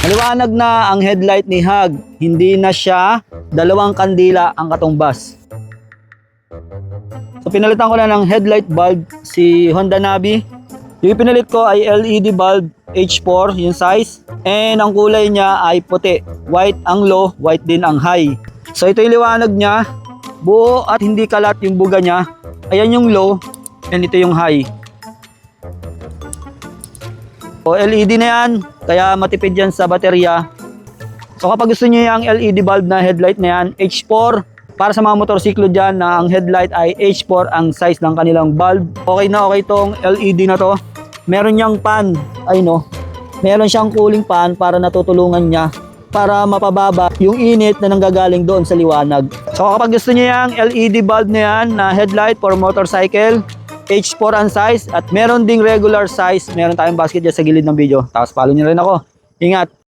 Maliwanag na ang headlight ni Hag. Hindi na siya dalawang kandila ang katumbas. So pinalitan ko na ng headlight bulb si Honda Navi. Yung pinalit ko ay LED bulb H4 yung size. And ang kulay niya ay puti. White ang low, white din ang high. So ito yung liwanag niya. Buo at hindi kalat yung buga niya. Ayan yung low and ito yung high. O LED na yan, kaya matipid yan sa baterya. So kapag gusto niyo yung LED bulb na headlight na yan, H4, para sa mga motorsiklo dyan na ang headlight ay H4 ang size ng kanilang bulb. Okay na okay tong LED na to. Meron niyang pan, ay no, meron siyang cooling pan para natutulungan niya para mapababa yung init na nanggagaling doon sa liwanag. So kapag gusto niyo yung LED bulb na yan na headlight for motorcycle, H4 ang size at meron ding regular size. Meron tayong basket dyan sa gilid ng video. Tapos follow niyo rin ako. Ingat!